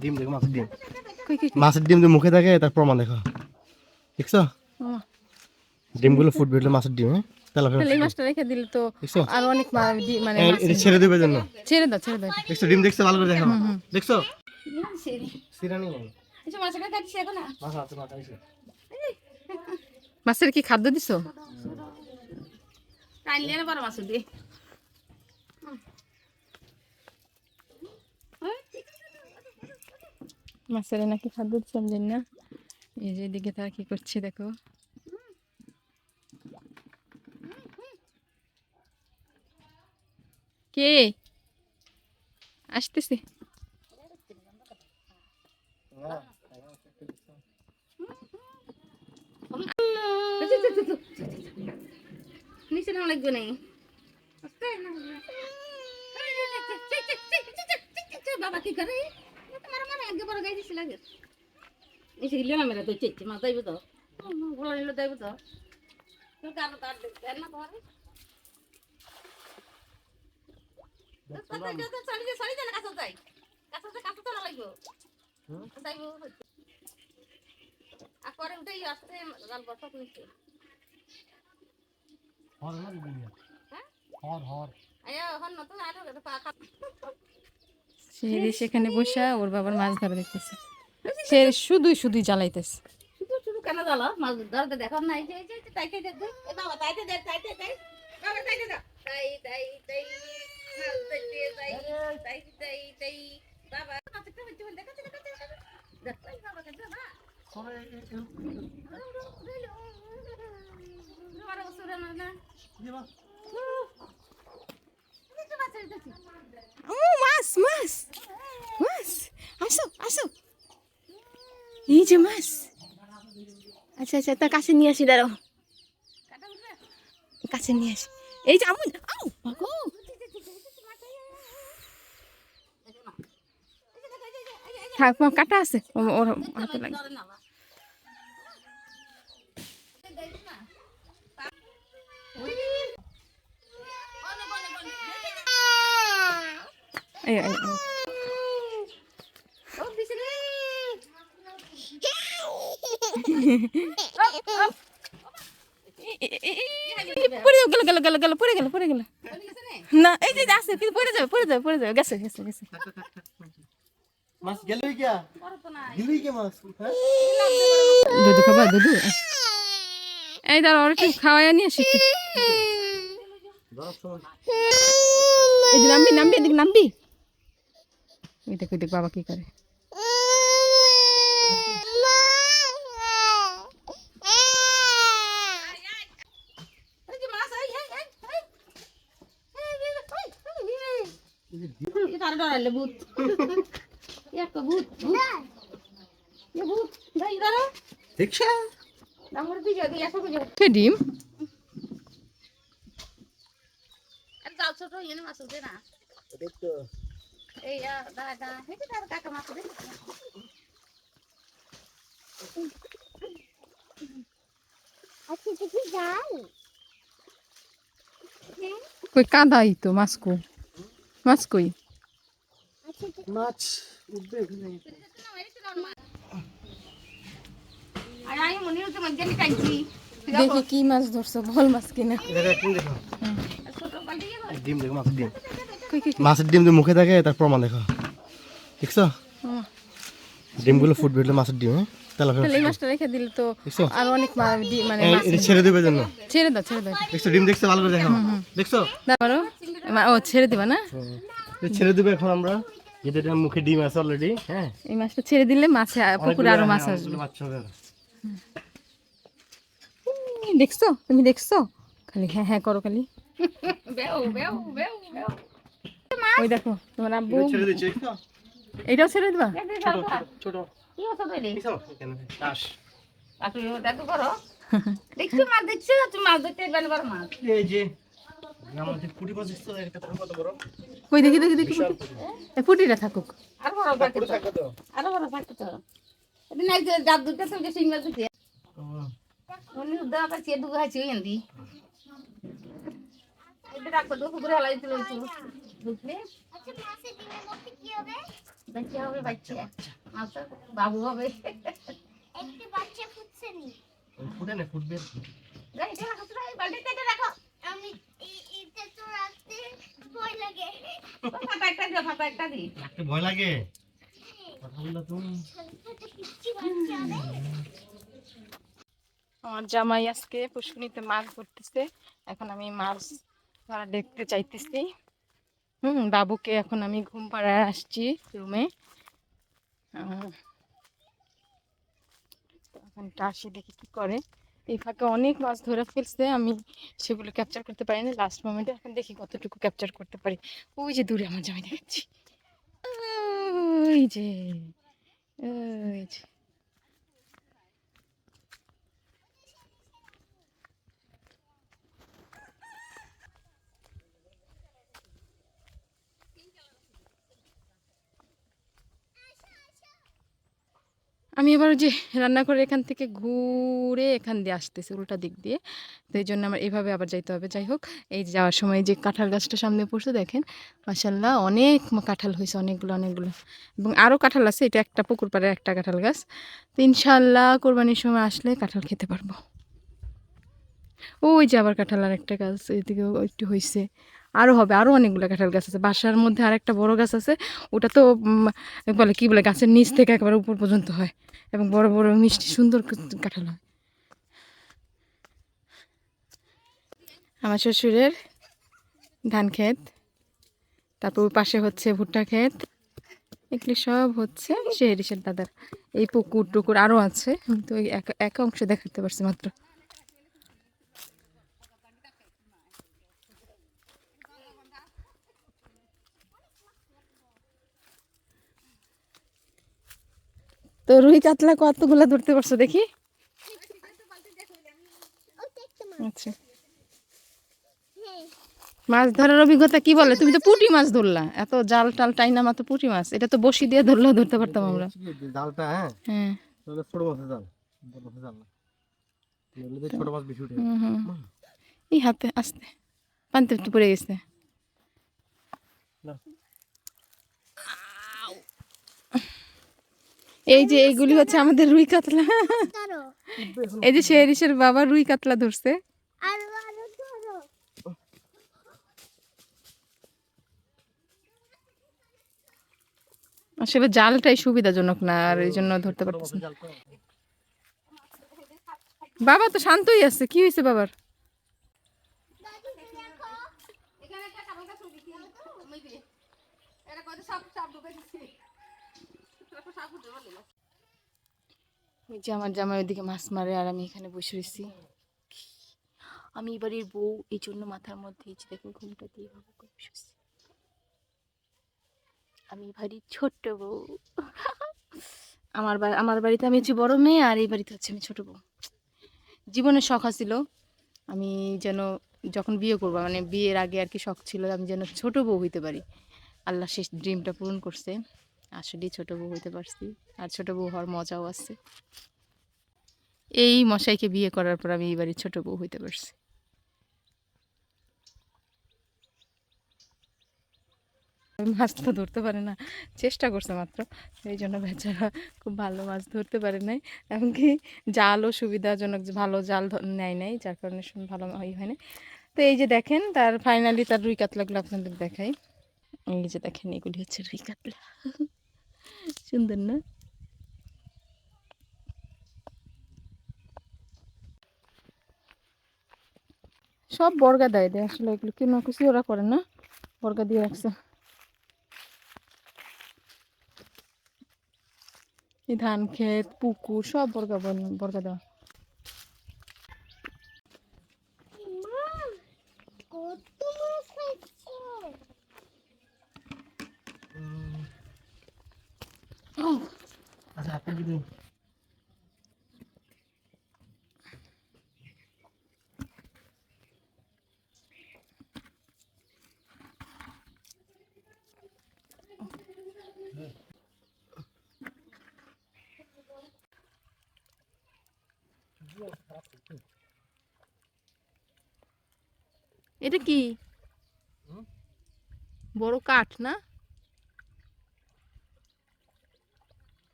ডিম দেখো মাছের ডিম। কই কই কই? মাছের ডিম যে মুখে থাকে তার প্রমাণ দেখো। দেখছ? ডিমগুলো ফুটবে এটা মাছের ডিম হ্যাঁ? তেলাপিয়া মাছটা রেখে দিলে তো আর অনেক দি- মানে এটা ছেড়ে দেবে জন্য। ছেড়ে দাও ছেড়ে দাও দেখছ ডিম দেখছ ভালো করে দেখো। দেখছ? সিরানি মাছ আছে মাছ আছে। মাছের কি খাদ্য দিছো? মাছের নাকি খাদ্য দিচ্ছে আমি জানি না? এই যে এদিকে তারা কি করছে দেখো। কে? আসতেছে। নিচে নাম লাগবে নাই বাবা কি করে তোমার মানে আগে গাইছে লাগে এসে গেলে না মেরা তো চেচ্ছে মা যাইব তো। বলা নিল যাইব তো। তো কার কার দেখতে না তোমার। সারি দে সারি দে না কাছে যাই। কাছে কাছে তো না লাগবে যাইব আর পরে উঠেই আসতে জাল বসা নিচ্ছে হর হর হ্যাঁ? হর হর। আয়া হন নতুন আরও পা খা সে সেখানে বসে ওর বাবার মাছ ধরা দেখতেছে সে শুধুই শুধুই জ্বালাইতেছে শুধু শুধু কেন জ্বালা মাছ ধরতে দেখো না এই যে তাইতে দে দে বাবা তাইতে দে তাইতে দে বাবা তাইতে দাও তাই তাই তাই মাছ ধরতে তাই তাই তাই তাই বাবা মাছ একটা হচ্ছে দেখা দেখা দেখা দেখ বাবা কে বাবা তোমার অবসর না না ও, মাছ মাছ। মাছ, আসো আসো। এই যে মাছ। আচ্ছা আচ্ছা তা কাছে নিয়ে আসি, দাঁড়াও। কাছে নিয়ে আসি। এই যে আমুন মাগো থাক কাটা আছে। ওর হাতে লাগে এই, এই, এই। পড়ে যাও, গেল গেল গেল গেল পড়ে গেল পড়ে গেল। না এই যে কিন্তু পড়ে যাবে পড়ে যাবে পড়ে যাবে গেছে গেছে গেছে। মাছ গেলই কিয়া গেলই কে মাছ? হ্যাঁ? খাবা দুধু? এই দাঁড়া ওর একটু খাওয়াই নিয়ে আসি একটু। ধরার সময় এই যে নামবি নামবি এদিকে নামবি। ওই দেখ ওই দেখ বাবা কি করে কার ডরাইলে ভূত একটা ভূত ভূত এ ভূত যাই দাঁড়া দেখছা আমার দিকে দিয়ে একটা বুঝে কে ডিম আর জাল ছোট এনে মাছ উঠে না দেখতো এই আ, দা দা হেঁটে কাকা মাছ উঠে আচ্ছা দেখি যাই কই কাদাই তো মাছ কো মাছ কই মাছ উঠবে আর আমি মনে হচ্ছে মধ্যে টাইছি দেখি কি মাছ ধরছো বল মাছ কিনা দেখো ছোট ডিম দেখো মাছের ডিম? মাছের ডিম যে মুখে থাকে তার প্রমাণ দেখো। দেখছ? ডিমগুলো ফুটবে এটা মাছের ডিম হ্যাঁ? তাহলে এই মাছটা রেখে দিলে তো আর অনেক মানে মাছ ছেড়ে দেবে জন্য। ছেড়ে দাও ছেড়ে দাও। দেখছ ডিম দেখছ ভালো করে দেখো দেখছ? দাঁড়াও ও ছেড়ে দিবা না? ছেড়ে দেবে এখন আমরা। যেটা এটা মুখে ডিম আছে অলরেডি হ্যাঁ? এই মাছটা ছেড়ে দিলে মাছে পুকুরে আরও মাছ হ্যাঁ, আসবে। বাচ্চা হবে দেখছ? তুমি দেখছ? খালি হ্যাঁ হ্যাঁ করো খালি। বেও বেও বেও বেও ওই দেখো তোমার আব্বু। এটা ছেড়ে দিবা? ছোট মাছ মাছ মাছ? এই যে মাছ কই দেখি দেখি দেখি। এই ফুটিটা থাকুক। আর বড় থাকে। পুরি থাকবে তো। আরও বড় থাকে তো। এদিন এক জাত দুটো সঙ্গে সিঙ্গা দুটো হুম। উনি উদ্ধার পাচ্ছি দুগো হাসি হইন্দি এদের রাখো তো কুকুরে দিল বুঝলি আচ্ছা মাসে ডিমের মধ্যে কি হবে? বাচ্চা হবে? বাচ্চা মাছ বাবু হবে। একটি বাচ্চা ফুটছে নি। ফুটে না ফুটবে। যাই, এটা রাখো, তোরা বালতিতে এটা রাখো। আমি এটা তো রাখতে ভয় লাগে। ফাটা একটা দিও, ফাটা একটা দি। রাখতে ভয় লাগে? কথা বললে তুমি? ছোট পিচ্চি বাচ্চা হবে। আমার জামাই আজকে পুষ্কনিতে মাছ ধরতেছে। এখন আমি মাছ ধরা দেখতে চাইতেছি। হুম, বাবুকে এখন আমি ঘুম পাড়ায় আসছি রুমে। এখন আসি, দেখি কি করে। এই ফাঁকে অনেক মাছ ধরে ফেলছে, আমি সেগুলো ক্যাপচার করতে পারিনি। লাস্ট মোমেন্টে এখন দেখি কতটুকু ক্যাপচার করতে পারি। ওই যে দূরে আমার জামাই দেখাচ্ছি। ওই যে ওই যে। আমি এবার যে রান্না করে এখান থেকে ঘুরে এখান দিয়ে আসতেছি, উল্টা দিক দিয়ে। তো এই জন্য আমার এভাবে আবার যাইতে হবে। যাই হোক, এই যাওয়ার সময় যে কাঁঠাল গাছটা সামনে পড়ছে, দেখেন মাসাল্লাহ অনেক কাঁঠাল হয়েছে, অনেকগুলো অনেকগুলো। এবং আরও কাঁঠাল আছে, এটা একটা পুকুর পাড়ের একটা কাঁঠাল গাছ। তো ইনশাল্লাহ কোরবানির সময় আসলে কাঁঠাল খেতে পারব। ওই যে আবার কাঁঠাল আর একটা গাছ, এদিকেও একটু হয়েছে আরও হবে আরও অনেকগুলো কাঁঠাল গাছ আছে। বাসার মধ্যে আর একটা বড় গাছ আছে, ওটা তো বলে, কী বলে, গাছের নিচ থেকে একেবারে উপর পর্যন্ত হয় এবং বড় বড়, মিষ্টি, সুন্দর কাঁঠাল হয়। আমার শ্বশুরের ধান ক্ষেত, তারপর ওই পাশে হচ্ছে ভুট্টা ক্ষেত, এগুলি সব হচ্ছে শেহরিসের দাদার। এই পুকুর টুকুর আরও আছে, তো এক এক অংশ দেখাতে পারছি মাত্র। তো রুই কাতলা কতগুলা ধরতে পারছ দেখি? আচ্ছা। মাছ ধরার অভিজ্ঞতা কি বলে? তুমি তো পুঁটি মাছ ধরলা। এত জাল টাল টাইনা মাত্র পুঁটি মাছ। এটা তো বসি দিয়ে ধরলেও ধরতে পারতাম আমরা। জালটা হ্যাঁ? হ্যাঁ। তাহলে ছোট মাছের জাল ছোট মাছ বেশি উঠে এই হাতে আসতে। পানিতে একটু পড়ে গেছে। না। এই যে এইগুলি হচ্ছে আমাদের রুই কাতলা। এই যে শেরিসের বাবা রুই কাতলা ধরছে। আরও আরও ধরো। আসলে জালটাই সুবিধাজনক না আর এই জন্য ধরতে পারতেছি বাবা তো শান্তই আছে কি হয়েছে বাবার? দাদু ওই যে। আমার জামাই ওইদিকে মাছ মারে আর আমি এখানে বসে রয়েছি। আমি এবারের বউ, এই জন্য মাথার মধ্যে এই যে ঘুমটা দিয়ে ভাবে করে বসে আছি। আমি বাড়ির ছোট্ট বউ। আমার বা- আমার বাড়িতে আমি হচ্ছে বড় মেয়ে আর এই বাড়িতে হচ্ছে আমি ছোট বউ। জীবনের শখ ছিল আমি যেন যখন বিয়ে করব মানে বিয়ের আগে আর কি শখ ছিল, আমি যেন ছোট বউ হইতে পারি। আল্লাহ শেষ ড্রিমটা পূরণ করছে। আসলেই ছোট বউ হইতে পারছি। আর ছোট বউ হওয়ার মজাও আছে। এই মশাইকে বিয়ে করার পর আমি এই বাড়ির ছোট বউ হইতে পারছি। মাছ তো ধরতে পারে না। চেষ্টা করছে মাত্র। এই জন্য বেচারা খুব ভালো মাছ ধরতে পারে নাই। এমনকি জালও সুবিধাজনক ভালো জাল নেয় নাই, যার কারণে ভালো হয় না তো এই যে দেখেন, তার ফাইনালি তার রুই কাতলাগুলো আপনাদের দেখাই। এই যে দেখেন, এগুলি হচ্ছে রুই কাতলা। সুন্দর না? সব বর্গা দেয় দেয় আসলে এগুলো। কেন কিছু ওরা করে না? বর্গা দিয়ে রাখছে। ধান, ক্ষেত, পুকুর, সব বর্গা বর্গা দেওয়া মা কত মাছ খাচ্ছে যদি এটা কি? বড় কাঠ না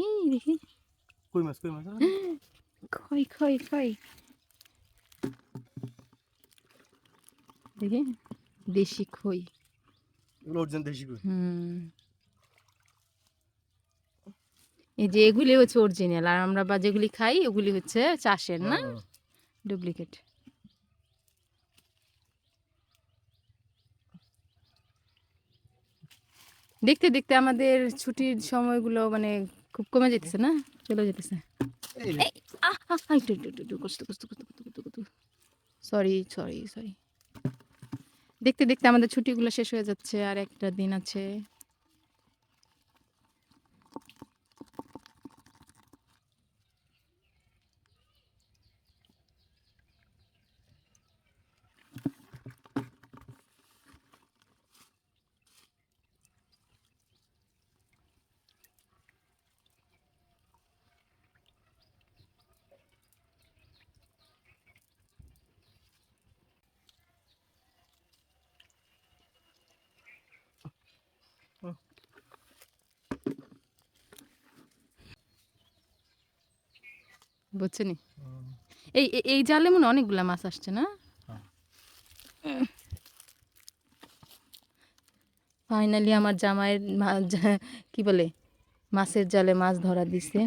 এই দেখি। কই মাছ কই মাছ? খই খই খই। দেখি দেশি খই। অরিজিনাল দেশি কই হুম। এই যে এগুলি হচ্ছে অরিজিনাল আর আমরা বা যেগুলি খাই ওগুলি হচ্ছে চাষের না? হ্যাঁ। ডুপ্লিকেট দেখতে দেখতে আমাদের ছুটির সময়গুলো মানে খুব কমে যেতেছে না? চলে যেতেছে। সরি সরি সরি দেখতে দেখতে আমাদের ছুটিগুলো শেষ হয়ে যাচ্ছে আর একটা দিন আছে। বুঝছেনি? এই এই- জালে মনে অনেকগুলা মাছ আসছে না? হ্যাঁ। ফাইনালি আমার জামাইয়ের কি বলে মাছের জালে মাছ ধরা দিছে।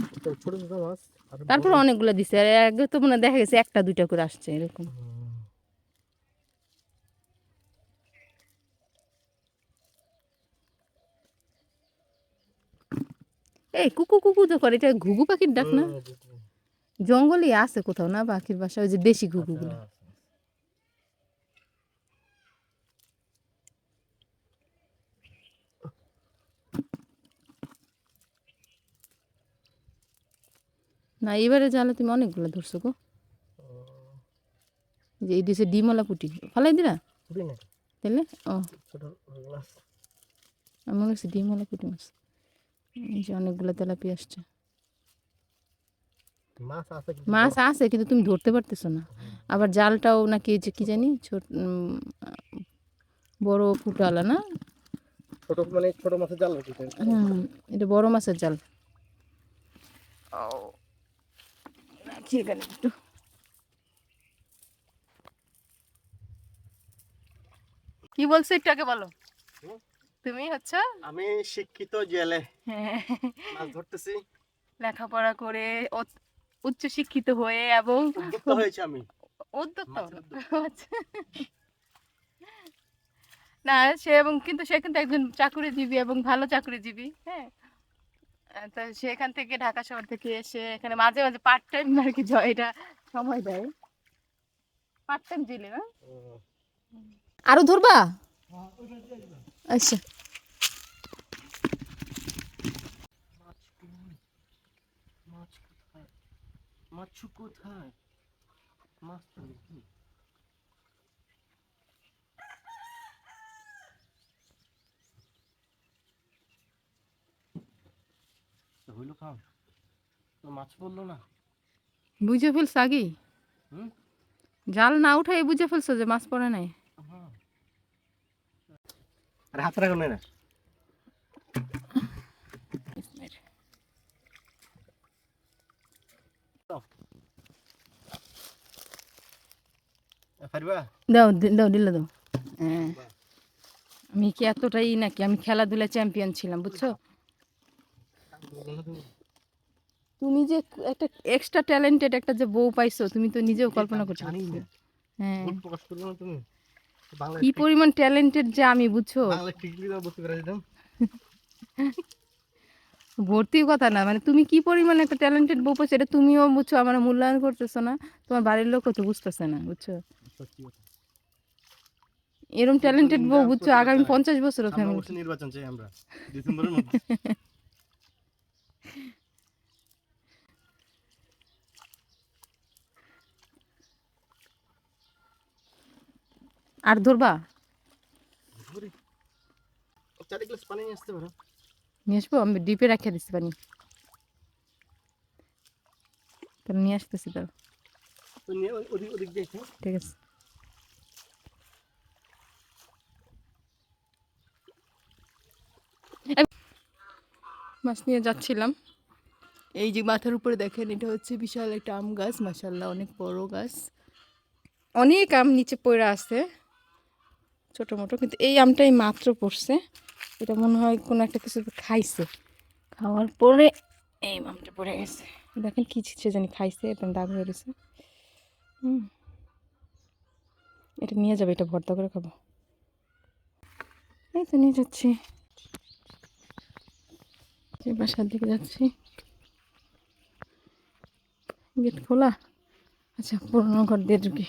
তারপর অনেকগুলো দিছে আর আগে তো মনে হয় দেখা গেছে একটা দুইটা করে আসছে এরকম। এই কুকু কুকু তো করে এটা ঘুঘু পাখির ডাক না? হুম, বুঝতে পেরেছি। জঙ্গলে আছে কোথাও না? পাখির বাসা ওই যে দেশি ঘুঘুগুলো। না এবারে জালে তুমি অনেকগুলো ধরছো গো। যে এই দিছে ডিমলা পুটি ফালাই দিলা? তাহলে ও। আমি মনে হচ্ছে ডিমলা পুটি মাছ। এই যে অনেকগুলো তেলাপি আসছে। মাছ আছে কিন্তু তুমি ধরতে পারতেছো না। আবার জালটাও নাকি যে কি জানি ছোট বড় ফুটালা না? ছোট মানে ছোট মাছের জাল নাকি এটা? হুম এটা বড় মাছের জাল। রাখি এখানে একটু। কি বলছো একটু আগে বলো। তুমি হচ্ছে? আমি শিক্ষিত জেলে। হ্যাঁ, মাছ ধরতেছি। লেখাপড়া করে ও- উচ্চ শিক্ষিত হয়ে এবং উদ্যোক্তা হয়েছে আমি। আচ্ছা। না সে এবং কিন্তু সে কিন্তু একজন চাকুরিজীবী এবং ভালো চাকুরিজীবী হ্যাঁ। তো সেখান থেকে ঢাকা শহর থেকে এসে এখানে মাঝে মাঝে পার্ট টাইম আর কি এটা সময় দেয়। পার্ট টাইম জেলে না আরও ধরবা? আচ্ছা মাছ কোথায় মাছ কোথায়? মাছ তো নেই হইল কাম তো মাছ পড়ল না? বুঝে ফেলছো আগেই জাল না উঠাই বুঝে ফেলছো যে মাছ পড়ে নাই? আরে হাত রাখো না পারবা দাও দাও দিলে দাও। হ্যাঁ। আমি কি এতটাই নাকি? আমি খেলাধুলা চ্যাম্পিয়ন ছিলাম বুঝছ? তুমি যে একটা এক্সট্রা ট্যালেন্টেড একটা যে বউ পাইছো তুমি তো নিজেও কল্পনা করতে পারছ হ্যাঁ। কি পরিমাণ ট্যালেন্টেড যে আমি বুঝছ? ভর্তির কথা না মানে তুমি কি পরিমাণ একটা ট্যালেন্টেড বউ পাইছো এটা তুমিও বুঝছ আমার মূল্যায়ন করতেছো না। তোমার বাড়ির লোকও তো বুঝতেছে না বুঝছ? এরকম ট্যালেন্টেড বউ বুঝছ আগামী পঞ্চাশ বছর ফ্যামিলি নির্বাচন চাই আমরা ডিসেম্বরের মধ্যে। আর ধরবা? গ্লাস পানি নিয়ে আসতে পারো। নিয়ে আসব? আমি ডিপে রাখিয়ে দিচ্ছি পানি। তাহলে নিয়ে আসতেছি তো। ঠিক আছে। মাছ নিয়ে যাচ্ছিলাম। এই যে মাথার উপরে দেখেন এটা হচ্ছে বিশাল একটা আম গাছ মাসাল্লাহ অনেক বড় গাছ। অনেক আম নিচে পড়ে আছে ছোটো মোটো কিন্তু এই আমটাই মাত্র পড়ছে। এটা মনে হয় কোনো একটা কিছু খাইছে। খাওয়ার পরে এই আমটা পড়ে গেছে। দেখেন কি সে জানি খাইছে একদম দাগ হয়ে গেছে। হুম। এটা নিয়ে যাবে এটা ভর্তা করে খাব। এই তো নিয়ে যাচ্ছি। যে বাসার দিকে যাচ্ছি। গেট খোলা? আচ্ছা পুরোনো ঘর দিয়ে ঢুকি।